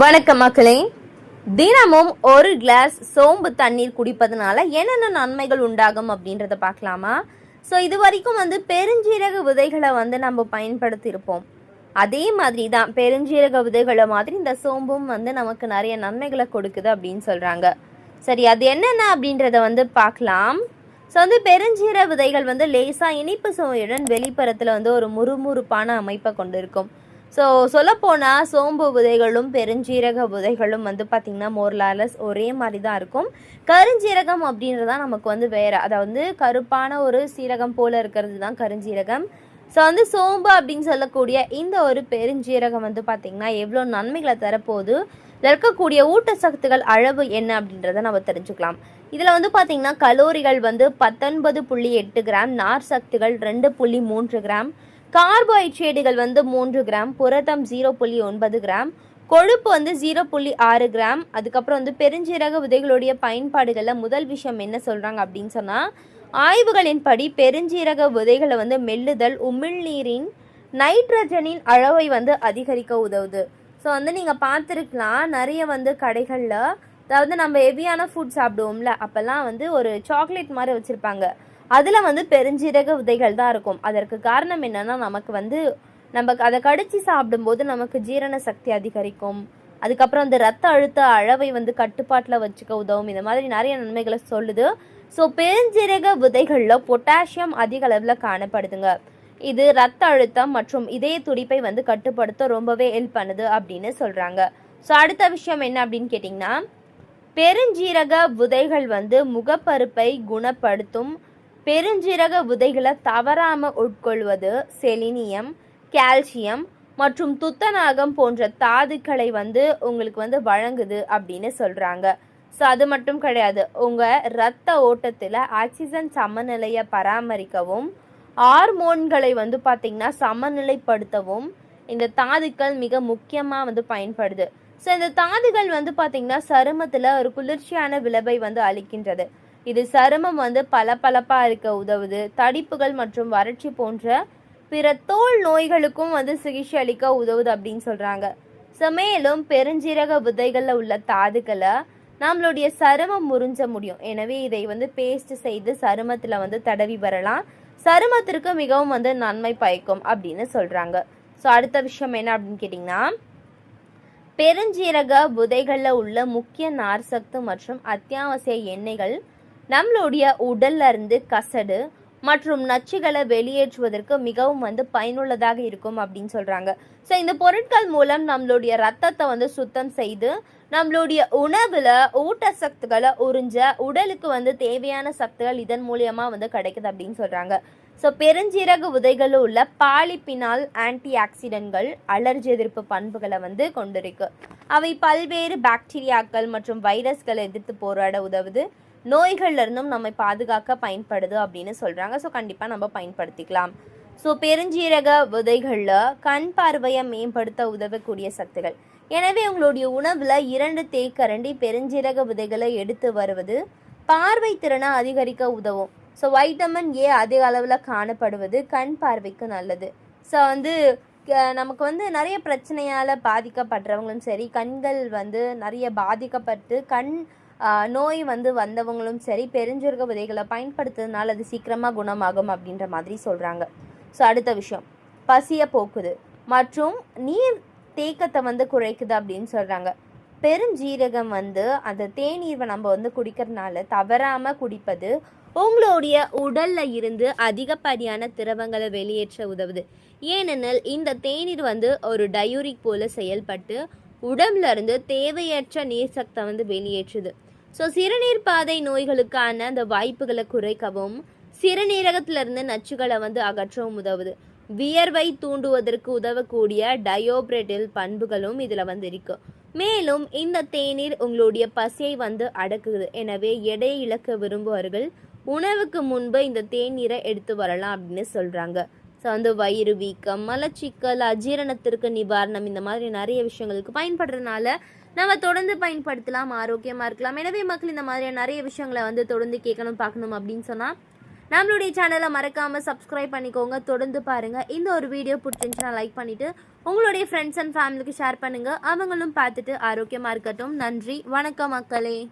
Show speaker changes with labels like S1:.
S1: வணக்கம் மக்களே. தினமும் ஒரு கிளாஸ் சோம்பு தண்ணீர் குடிப்பதனால என்னென்ன நன்மைகள் உண்டாகும் அப்படின்றத பார்க்கலாமா? ஸோ இது வரைக்கும் வந்து பெருஞ்சீரக விதைகளை வந்து நம்ம பயன்படுத்தியிருப்போம். அதே மாதிரி தான் பெருஞ்சீரக விதைகளை மாதிரி இந்த சோம்பும் வந்து நமக்கு நிறைய நன்மைகளை கொடுக்குது அப்படின்னு சொல்கிறாங்க சரி அது என்னென்ன அப்படின்றத வந்து பார்க்கலாம். ஸோ வந்து பெருஞ்சீரக விதைகள் வந்து லேசாக இனிப்பு சுவையுடன் வெளிப்புறத்தில் வந்து ஒரு முறுமுறுப்பான அமைப்பை கொண்டிருக்கும். ஸோ சொல்லப்போனால் சோம்பு விதைகளும் பெருஞ்சீரக விதைகளும் வந்து பார்த்திங்கன்னா மோர்லாலஸ் ஒரே மாதிரி தான் இருக்கும். கருஞ்சீரகம் அப்படின்றது தான் நமக்கு வந்து வேறு அதாவது கருப்பான ஒரு சீரகம் போல் இருக்கிறது தான் கருஞ்சீரகம். ஸோ வந்து சோம்பு அப்படின்னு சொல்லக்கூடிய இந்த ஒரு பெருஞ்சீரகம் வந்து பார்த்திங்கன்னா எவ்வளோ நன்மைகளை தரப்போகுது? இதில் இருக்கக்கூடிய ஊட்டச்சத்துக்கள் அளவு என்ன அப்படின்றத நம்ம தெரிஞ்சுக்கலாம். இதில் வந்து பார்த்திங்கன்னா கலோரிகள் வந்து பத்தொன்பது புள்ளி எட்டு கிராம் நார் சத்துகள் ரெண்டு புள்ளி மூன்று கிராம் கார்போஹைட்ரேட்டுகள் வந்து மூன்று கிராம் புரதம் ஜீரோ புள்ளி ஒன்பது கிராம் கொழுப்பு வந்து ஜீரோ புள்ளி ஆறு கிராம். அதுக்கப்புறம் வந்து பெருஞ்சீரக விதைகளுடைய பயன்பாடுகளில் முதல் விஷயம் என்ன சொல்கிறாங்க அப்படின்னு சொன்னால் ஆய்வுகளின்படி பெருஞ்சீரக விதைகளை வந்து மெல்லுதல் உமிழ்நீரின் நைட்ரஜனின் அளவை வந்து அதிகரிக்க உதவுது. ஸோ வந்து நீங்கள் பார்த்துருக்கலாம் நிறைய வந்து கடைகளில் அதாவது நம்ம ஹெவியான ஃபுட் சாப்பிடுவோம்ல அப்போல்லாம் வந்து ஒரு சாக்லேட் மாதிரி வச்சுருப்பாங்க. அதில் வந்து பெருஞ்சீரக விதைகள் தான் இருக்கும். அதற்கு காரணம் என்னன்னா நமக்கு வந்து நம்ம அதை கடிச்சு சாப்பிடும்போது நமக்கு ஜீரண சக்தி அதிகரிக்கும். அதுக்கப்புறம் அந்த ரத்த அழுத்த அளவை வந்து கட்டுப்பாட்டில் வச்சுக்க உதவும். இந்த மாதிரி நிறைய நன்மைகளை சொல்லுது. ஸோ பெருஞ்சீரக விதைகளில் பொட்டாசியம் அதிக அளவில் காணப்படுதுங்க. இது ரத்த அழுத்தம் மற்றும் இதய துடிப்பை வந்து கட்டுப்படுத்த ரொம்பவே ஹெல்ப் பண்ணுது அப்படின்னு சொல்கிறாங்க ஸோ அடுத்த விஷயம் என்ன அப்படின்னு கேட்டிங்கன்னா பெருஞ்சீரக விதைகள் வந்து முகப்பருப்பை குணப்படுத்தும் பெருஞ்சீரக விதைகளை தவறாம உட்கொள்வது செலினியம் கால்சியம் மற்றும் துத்தநாகம் போன்ற தாதுக்களை வந்து உங்களுக்கு வந்து வழங்குது அப்படின்னு சொல்றாங்க. ஸோ அது மட்டும் கிடையாது. உங்க இரத்த ஓட்டத்தில் ஆக்சிஜன் சமநிலையை பராமரிக்கவும் ஹார்மோன்களை வந்து பார்த்தீங்கன்னா சமநிலைப்படுத்தவும் இந்த தாதுக்கள் மிக முக்கியமாக வந்து பயன்படுது. ஸோ இந்த தாதுகள் வந்து பார்த்தீங்கன்னா சருமத்தில் ஒரு குளிர்ச்சியான விளைவை வந்து அளிக்கின்றது. இது சருமம் வந்து பளபளப்பா இருக்க உதவுது. தடிப்புகள் மற்றும் வறட்சி போன்ற பிற தோல் நோய்களுக்கும் வந்து சிகிச்சை அளிக்க உதவுது அப்படின்னு சொல்றாங்க. ஸோ மேலும் பெருஞ்சீரக விதைகளில் உள்ள தாதுக்களை நம்மளுடைய சருமம் முறிஞ்ச முடியும். எனவே இதை வந்து பேஸ்ட் செய்து சருமத்தில் வந்து தடவி வரலாம். சருமத்திற்கு மிகவும் வந்து நன்மை பயக்கும் அப்படின்னு சொல்றாங்க. ஸோ அடுத்த விஷயம் என்ன அப்படின்னு கேட்டிங்கன்னா பெருஞ்சீரக விதைகளில் உள்ள முக்கிய நார்சத்து மற்றும் அத்தியாவசிய எண்ணெய்கள் நம்மளுடைய உடல்ல இருந்து கசடு மற்றும் நச்சுகளை வெளியேற்றுவதற்கு மிகவும் வந்து பயனுள்ளதாக இருக்கும் அப்படின்னு சொல்றாங்க. ஸோ இந்த பொருட்கள் மூலம் நம்மளுடைய ரத்தத்தை வந்து சுத்தம் செய்து நம்மளுடைய உணவுல ஊட்டச்சத்துக்களை உறிஞ்ச உடலுக்கு வந்து தேவையான சத்துகள் இதன் மூலியமா வந்து கிடைக்குது அப்படின்னு சொல்றாங்க. ஸோ பெருஞ்சீரக விதைகளில் உள்ள பாலிப்பினால் ஆன்டி ஆக்சிடென்ட்கள் அலர்ஜி எதிர்ப்பு பண்புகளை வந்து கொண்டிருக்கு. அவை பல்வேறு பாக்டீரியாக்கள் மற்றும் வைரஸ்களை எதிர்த்து போராட உதவுது. நோய்கள்ல இருந்தும் நம்மை பாதுகாக்க பயன்படுது அப்படின்னு சொல்கிறாங்க ஸோ கண்டிப்பாக நம்ம பயன்படுத்திக்கலாம். ஸோ பெருஞ்சீரக விதைகளில் கண் பார்வையை மேம்படுத்த உதவக்கூடிய சத்துகள் எனவே உங்களுடைய உணவில் இரண்டு தேக்கரண்டி பெருஞ்சீரக விதைகளை எடுத்து வருவது பார்வை திறனை அதிகரிக்க உதவும். ஸோ வைட்டமின் ஏ அதிக அளவில் காணப்படுவது கண் பார்வைக்கு நல்லது. ஸோ வந்து நமக்கு வந்து நிறைய பிரச்சனையால் பாதிக்கப்படுறவங்களும் சரி கண்கள் வந்து நிறைய பாதிக்கப்பட்டு கண் நோய் வந்து வந்தவங்களும் சரி பெருஞ்சுருக விதைகளை பயன்படுத்துறதுனால அது சீக்கிரமாக குணமாகும் அப்படின்ற மாதிரி சொல்கிறாங்க ஸோ அடுத்த விஷயம். பசியை போக்குது மற்றும் நீர் தேக்கத்தை வந்து குறைக்குது அப்படின்னு சொல்கிறாங்க பெருஞ்சீரகம் வந்து அந்த தேநீர்வை நம்ம வந்து குடிக்கிறதுனால தவறாமல் குடிப்பது உங்களுடைய உடலில் இருந்து அதிகப்படியான திரவங்களை வெளியேற்ற உதவுது. ஏனெனில் இந்த தேநீர் வந்து ஒரு டயூரிக் போல செயல்பட்டு உடம்புல இருந்து தேவையற்ற நீர் சக்தை வந்து வெளியேற்றுது. ஸோ சிறுநீர் பாதை நோய்களுக்கான அந்த வாய்ப்புகளை குறைக்கவும் சிறுநீரகத்திலிருந்து நச்சுகளை வந்து அகற்றவும் உதவுது. வியர்வை தூண்டுவதற்கு உதவக்கூடிய டயோபிரெட்டில் பண்புகளும் இதில் வந்து இருக்கு. மேலும் இந்த தேநீர் உங்களுடைய பசியை வந்து அடக்குது. எனவே எடை இழக்க விரும்புவார்கள். உணவுக்கு முன்பு இந்த தேநீரை எடுத்து வரலாம் அப்படின்னு சொல்கிறாங்க ஸோ வந்து வயிறு வீக்கம் மலச்சிக்கல் அஜீரணத்திற்கு நிவாரணம் இந்த மாதிரி நிறைய விஷயங்களுக்கு பயன்படுறதுனால நம்ம தொடர்ந்து பயன்படுத்தலாம் ஆரோக்கியமாக இருக்கலாம். எனவே மக்கள் இந்த மாதிரியான நிறைய விஷயங்களை வந்து தொடர்ந்து கேட்கணும் பார்க்கணும் அப்படின்னு சொன்னால் நம்மளுடைய சேனலை மறக்காமல் சப்ஸ்கிரைப் பண்ணிக்கோங்க. தொடர்ந்து பாருங்கள் இந்த ஒரு வீடியோ பிடிச்சிருந்துச்சுன்னா லைக் பண்ணிவிட்டு உங்களுடைய ஃப்ரெண்ட்ஸ் அண்ட் ஃபேமிலிக்கு ஷேர் பண்ணுங்கள் அவங்களும் பார்த்துட்டு ஆரோக்கியமாக இருக்கட்டும். நன்றி. வணக்கம் மக்களே.